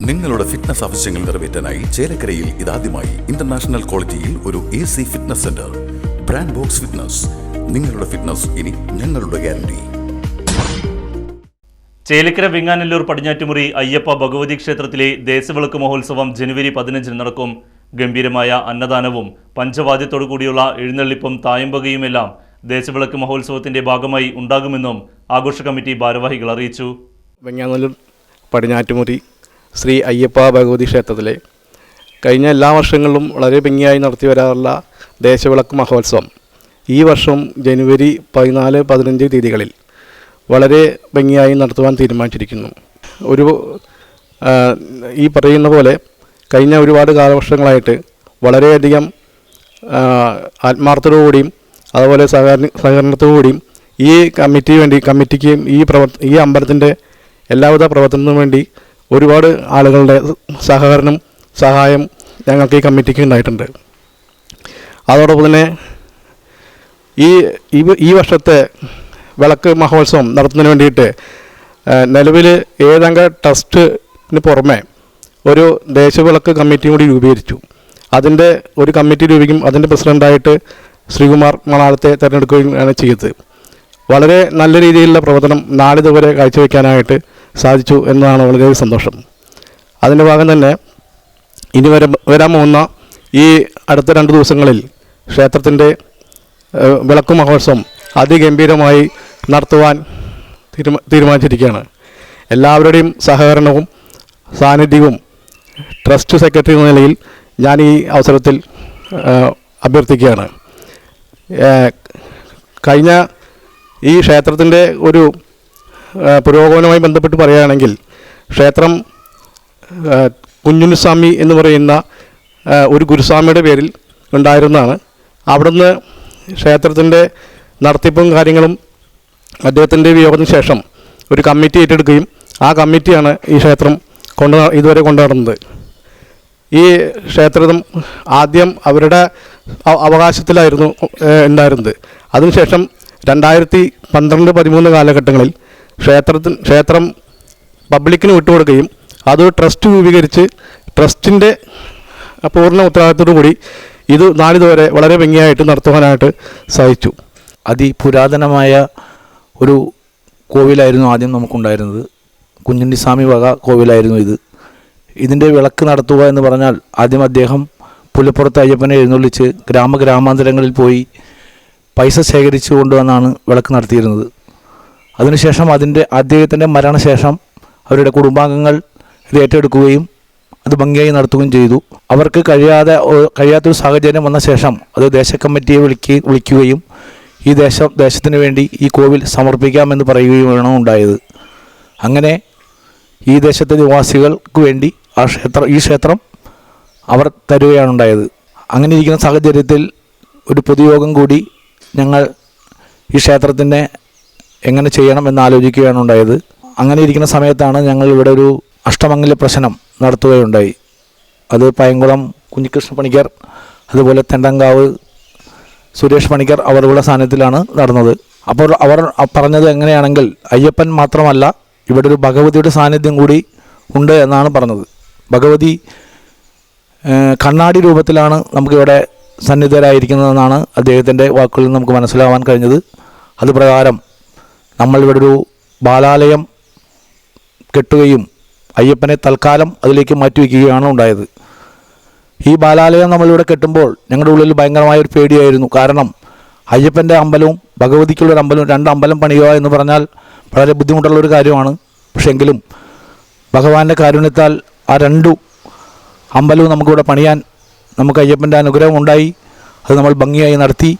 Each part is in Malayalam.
നിങ്ങളുടെ ഫിറ്റ്നസ് ആവശ്യങ്ങൾ നിറവേറ്റാനായി ചേലക്കരയിൽ ഇതാദ്യമായി ഇന്റർനാഷണൽ ക്വാളിറ്റിയിൽ ഒരു A C fitness centre brand box fitness നിങ്ങളുടെ ഫിറ്റ്നസ് ഇനി ഞങ്ങളുടെ ഗ്യാരണ്ടി ചേലക്കര വെങ്ങാനല്ലൂർ പടിഞ്ഞാറ്റുമുറി അയ്യപ്പ ഭഗവതി ക്ഷേത്രത്തിലെ ദേശവിളക്ക് മഹോത്സവം ജനുവരി പതിനഞ്ചിന് നടക്കും. ഗംഭീരമായ അന്നദാനവും പഞ്ചവാദ്യത്തോടു കൂടിയുള്ള എഴുന്നള്ളിപ്പും തായമ്പകയുമെല്ലാം ദേശവിളക്ക് മഹോത്സവത്തിന്റെ ഭാഗമായി ഉണ്ടാകുമെന്നും ആഘോഷ കമ്മിറ്റി ഭാരവാഹികൾ അറിയിച്ചു. വെങ്ങാനല്ലൂർ പടിഞ്ഞാറ്റുമുറി ശ്രീ അയ്യപ്പ ഭഗവതി ക്ഷേത്രത്തിലെ കഴിഞ്ഞ എല്ലാ വർഷങ്ങളിലും വളരെ ഭംഗിയായി നടത്തി വരാറുള്ള ദേശവിളക്ക് മഹോത്സവം ഈ വർഷം ജനുവരി പതിനാല് പതിനഞ്ച് തീയതികളിൽ വളരെ ഭംഗിയായി നടത്തുവാൻ തീരുമാനിച്ചിരിക്കുന്നു. ഒരു ഈ പറയുന്ന പോലെ കഴിഞ്ഞ ഒരുപാട് കാലവർഷങ്ങളായിട്ട് വളരെയധികം ആത്മാർത്ഥതയോടുകൂടിയും അതുപോലെ സഹകരണ സഹകരണത്തോടുകൂടിയും ഈ കമ്മിറ്റി വേണ്ടി കമ്മിറ്റിക്കും ഈ പ്രവർ ഈ അമ്പലത്തിന്റെ എല്ലാവിധ പ്രവർത്തനത്തിനും വേണ്ടി ഒരുപാട് ആളുകളുടെ സഹകരണം സഹായം ഞങ്ങൾക്ക് ഈ കമ്മിറ്റിക്ക് ഉണ്ടായിട്ടുണ്ട്. അതോടൊപ്പം തന്നെ ഈ ഈ വർഷത്തെ വിളക്ക് മഹോത്സവം നടത്തുന്നതിന് വേണ്ടിയിട്ട് നിലവിൽ ഏഴംഗ ട്രസ്റ്റിന് പുറമെ ഒരു ദേശവിളക്ക് കമ്മിറ്റിയും കൂടി രൂപീകരിച്ചു. അതിന്റെ ഒരു കമ്മിറ്റി രൂപീകരിക്കും അതിന്റെ പ്രസിഡന്റായിട്ട് ശ്രീകുമാർ മണാളത്തെ തിരഞ്ഞെടുക്കുകയാണ് ചെയ്തത്. വളരെ നല്ല രീതിയിലുള്ള പ്രവർത്തനം നാളിതുവരെ കാഴ്ചവെക്കാനായിട്ട് സാധിച്ചു എന്നതാണ് വളരെ സന്തോഷം. അതിന്റെ ഭാഗം തന്നെ ഇനി വര വരാൻ പോകുന്ന ഈ അടുത്ത രണ്ട് ദിവസങ്ങളിൽ ക്ഷേത്രത്തിന്റെ വിളക്ക് മഹോത്സവം അതിഗംഭീരമായി നടത്തുവാൻ തീരുമാ തീരുമാനിച്ചിരിക്കുകയാണ്. എല്ലാവരുടെയും സഹകരണവും സാന്നിധ്യവും ട്രസ്റ്റ് സെക്രട്ടറി എന്ന നിലയിൽ ഞാൻ ഈ അവസരത്തിൽ അഭ്യർത്ഥിക്കുകയാണ്. കഴിഞ്ഞ ഈ ക്ഷേത്രത്തിന്റെ ഒരു പുരോഗമനവുമായി ബന്ധപ്പെട്ട് പറയുകയാണെങ്കിൽ ക്ഷേത്രം കുഞ്ഞുനുസ്വാമി എന്ന് പറയുന്ന ഒരു ഗുരുസ്വാമിയുടെ പേരിൽ ഉണ്ടായിരുന്നതാണ്. അവിടുന്ന് ക്ഷേത്രത്തിന്റെ നടത്തിപ്പും കാര്യങ്ങളും അദ്ദേഹത്തിന്റെ വിയോഗത്തിന് ശേഷം ഒരു കമ്മിറ്റി ഏറ്റെടുക്കുകയും ആ കമ്മിറ്റിയാണ് ഈ ക്ഷേത്രം കൊണ്ട് ഇതുവരെ കൊണ്ടുനടന്നത് ഈ ക്ഷേത്രം ആദ്യം അവരുടെ അവകാശത്തിലായിരുന്നു ഉണ്ടായിരുന്നത്. അതിനുശേഷം രണ്ടായിരത്തി പന്ത്രണ്ട് പതിമൂന്ന് കാലഘട്ടങ്ങളിൽ ക്ഷേത്രത്തിന് ക്ഷേത്രം പബ്ലിക്കിന് വിട്ടുകൊടുക്കുകയും അത് ട്രസ്റ്റ് രൂപീകരിച്ച് ട്രസ്റ്റിന്റെ പൂർണ ഉത്തരവാദിത്തത്തോടു കൂടി ഇത് നാളിതുവരെ വളരെ ഭംഗിയായിട്ട് നടത്തുവാനായിട്ട് സാധിച്ചു അതിപുരാതനമായ ഒരു കോവിലായിരുന്നു ആദ്യം നമുക്കുണ്ടായിരുന്നത്. കുഞ്ഞുണ്ണി സ്വാമി വക കോവിലായിരുന്നു ഇത്. ഇതിന്റെ വിളക്ക് നടത്തുക എന്ന് പറഞ്ഞാൽ ആദ്യം അദ്ദേഹം പുലപ്പുറത്ത് അയ്യപ്പനെ എഴുന്നള്ളിച്ച് ഗ്രാമഗ്രാമാന്തരങ്ങളിൽ പോയി പൈസ ശേഖരിച്ചു കൊണ്ടുവന്നാണ് വിളക്ക് നടത്തിയിരുന്നത്. അതിനുശേഷം അതിന്റെ അദ്ദേഹത്തിന്റെ മരണശേഷം അവരുടെ കുടുംബാംഗങ്ങൾ ഇത് ഏറ്റെടുക്കുകയും അത് ഭംഗിയായി നടത്തുകയും ചെയ്തു. അവർക്ക് കഴിയാതെ കഴിയാത്തൊരു സാഹചര്യം വന്ന ശേഷം അത് ദേശ കമ്മിറ്റിയെ വിളിക്കുക വിളിക്കുകയും ഈ ദേശം ദേശത്തിന് വേണ്ടി ഈ കോവിൽ സമർപ്പിക്കാമെന്ന് പറയുകയും വേണം ഉണ്ടായത്. അങ്ങനെ ഈ ദേശത്തെ നിവാസികൾക്ക് വേണ്ടി ആ ക്ഷേത്രം ഈ ക്ഷേത്രം അവർ തരുകയാണ് ഉണ്ടായത്. അങ്ങനെ ഇരിക്കുന്ന സാഹചര്യത്തിൽ ഒരു പൊതുയോഗം കൂടി ഞങ്ങൾ ഈ ക്ഷേത്രത്തിനെ എങ്ങനെ ചെയ്യണം എന്ന് ആലോചിക്കുകയാണ് ഉണ്ടായത്. അങ്ങനെ ഇരിക്കുന്ന സമയത്താണ് ഞങ്ങൾ ഇവിടെ ഒരു അഷ്ടമംഗല പ്രശ്നം നടത്തുകയുണ്ടായി. അത് പയങ്കുളം കുഞ്ഞികൃഷ്ണ പണിക്കർ അതുപോലെ തെണ്ടങ്കാവ് സുരേഷ് പണിക്കർ അവരുടെ സാന്നിധ്യത്തിലാണ് നടന്നത്. അപ്പോൾ അവർ പറഞ്ഞത് എങ്ങനെയാണെങ്കിൽ അയ്യപ്പൻ മാത്രമല്ല ഇവിടെ ഒരു ഭഗവതിയുടെ സാന്നിധ്യം കൂടി ഉണ്ട് എന്നാണ് പറഞ്ഞത്. ഭഗവതി കണ്ണാടി രൂപത്തിലാണ് നമുക്കിവിടെ സന്നിധരായിരിക്കുന്നതെന്നാണ് അദ്ദേഹത്തിന്റെ വാക്കുകളിൽ നമുക്ക് മനസ്സിലാവാൻ കഴിഞ്ഞത്. അത് പ്രകാരം നമ്മളിവിടെ ഒരു ബാലാലയം കെട്ടുകയും അയ്യപ്പനെ തൽക്കാലം അതിലേക്ക് മാറ്റിവെക്കുകയാണ് ഉണ്ടായത്. ഈ ബാലാലയം നമ്മളിവിടെ കെട്ടുമ്പോൾ ഞങ്ങളുടെ ഉള്ളിൽ ഭയങ്കരമായ ഒരു പേടിയായിരുന്നു. കാരണം അയ്യപ്പന്റെ അമ്പലവും ഭഗവതിക്കുള്ളൊരു അമ്പലവും രണ്ട് അമ്പലം പണിയുക എന്ന് പറഞ്ഞാൽ വളരെ ബുദ്ധിമുട്ടുള്ള ഒരു കാര്യമാണ്. പക്ഷേ എങ്കിലും ഭഗവാന്റെ കാരുണ്യത്താൽ ആ രണ്ടു അമ്പലവും നമുക്കിവിടെ പണിയാൻ നമുക്ക് അയ്യപ്പന്റെ അനുഗ്രഹം ഉണ്ടായി. അത് നമ്മൾ ഭംഗിയായി നടത്തി.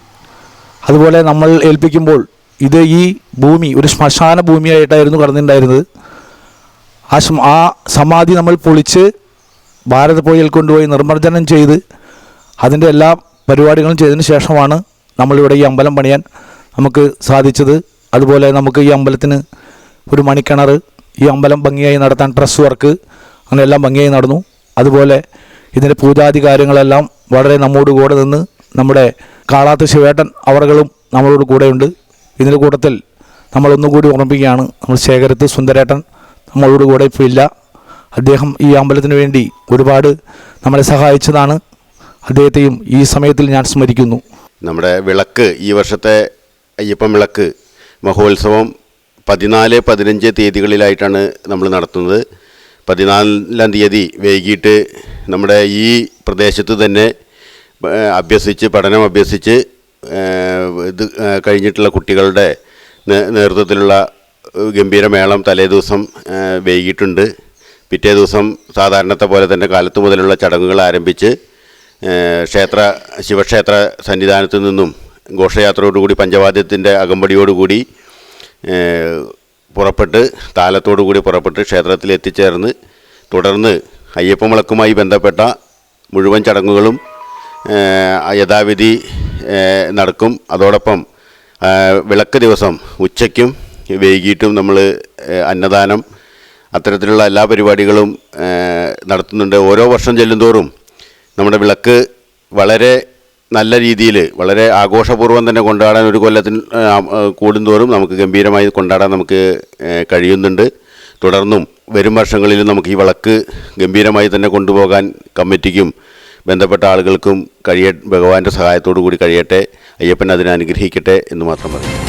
അതുപോലെ നമ്മൾ ഏൽപ്പിക്കുമ്പോൾ ഇത് ഈ ഭൂമി ഒരു ശ്മശാന ഭൂമിയായിട്ടായിരുന്നു കടന്നിട്ടുണ്ടായിരുന്നത്. ആ ആ സമാധി നമ്മൾ പൊളിച്ച് ഭാരതപ്പുഴയിൽ കൊണ്ടുപോയി നിർമ്മാർജനം ചെയ്ത് അതിന്റെ എല്ലാ പരിപാടികളും ചെയ്തതിന് ശേഷമാണ് നമ്മളിവിടെ ഈ അമ്പലം പണിയാൻ നമുക്ക് സാധിച്ചത്. അതുപോലെ നമുക്ക് ഈ അമ്പലത്തിന് ഒരു മണിക്കിണർ ഈ അമ്പലം ഭംഗിയായി നടത്താൻ ഡ്രസ് വർക്ക് അങ്ങനെ എല്ലാം ഭംഗിയായി നടന്നു. അതുപോലെ ഇതിന്റെ പൂജാതി കാര്യങ്ങളെല്ലാം വളരെ നമ്മോട് കൂടെ നിന്ന് നമ്മുടെ കാളാത്ത് ശിവേട്ടൻ അവറുകളും നമ്മളോട് കൂടെയുണ്ട്. ഇതിന്റെ കൂട്ടത്തിൽ നമ്മൾ കൂടി ഓർമ്മിപ്പിക്കുകയാണ്. നമ്മൾ ശേഖരത്ത് സുന്ദരേട്ടൻ നമ്മളോട് കൂടെ ഇപ്പോൾ ഇല്ല അദ്ദേഹം ഈ അമ്പലത്തിന് വേണ്ടി ഒരുപാട് നമ്മളെ സഹായിച്ചതാണ്. അദ്ദേഹത്തെയും ഈ സമയത്തിൽ ഞാൻ സ്മരിക്കുന്നു. നമ്മുടെ വിളക്ക് ഈ വർഷത്തെ അയ്യപ്പൻ വിളക്ക് മഹോത്സവം പതിനാല് പതിനഞ്ച് തീയതികളിലായിട്ടാണ് നമ്മൾ നടത്തുന്നത്. പതിനാലാം തീയതി വൈകിട്ട് നമ്മുടെ ഈ പ്രദേശത്ത് തന്നെ അഭ്യസിച്ച് പഠനം അഭ്യസിച്ച് ഇത് കഴിഞ്ഞിട്ടുള്ള കുട്ടികളുടെ നേതൃത്വത്തിലുള്ള ഗംഭീര ഗംഭീരമേളം തലേദിവസം വൈകിട്ടുണ്ട്. പിറ്റേ ദിവസം സാധാരണത്തെ പോലെ തന്നെ കാലത്ത് മുതലുള്ള ചടങ്ങുകൾ ആരംഭിച്ച് ക്ഷേത്ര ശിവക്ഷേത്ര സന്നിധാനത്തു നിന്നും ഘോഷയാത്രയോടുകൂടി പഞ്ചവാദ്യത്തിന്റെ അകമ്പടിയോടുകൂടി പുറപ്പെട്ട് താലത്തോടുകൂടി പുറപ്പെട്ട് ക്ഷേത്രത്തിൽ എത്തിച്ചേർന്ന് തുടർന്ന് അയ്യപ്പമുളക്കുമായി ബന്ധപ്പെട്ട മുഴുവൻ ചടങ്ങുകളും യഥാവിധി നടക്കും. അതോടൊപ്പം വിളക്ക് ദിവസം ഉച്ചയ്ക്കും വൈകിട്ടും നമ്മൾ അന്നദാനം അത്തരത്തിലുള്ള എല്ലാ പരിപാടികളും നടത്തുന്നുണ്ട്. ഓരോ വർഷം ചെല്ലുന്തോറും നമ്മുടെ വിളക്ക് വളരെ നല്ല രീതിയിൽ വളരെ ആഘോഷപൂർവം തന്നെ കൊണ്ടാടാൻ ഒരു കൊല്ലത്തിന് കൂടുന്തോറും നമുക്ക് ഗംഭീരമായി കൊണ്ടാടാൻ നമുക്ക് കഴിയുന്നുണ്ട്. തുടർന്നും വരും വർഷങ്ങളിലും നമുക്ക് ഈ വിളക്ക് ഗംഭീരമായി തന്നെ കൊണ്ടുപോകാൻ കമ്മിറ്റിക്കും ബന്ധപ്പെട്ട ആളുകൾക്കും കഴിയ ഭഗവാന്റെ സഹായത്തോടു കൂടി കഴിയട്ടെ. അയ്യപ്പൻ അതിനെ അനുഗ്രഹിക്കട്ടെ എന്ന് മാത്രം പറയും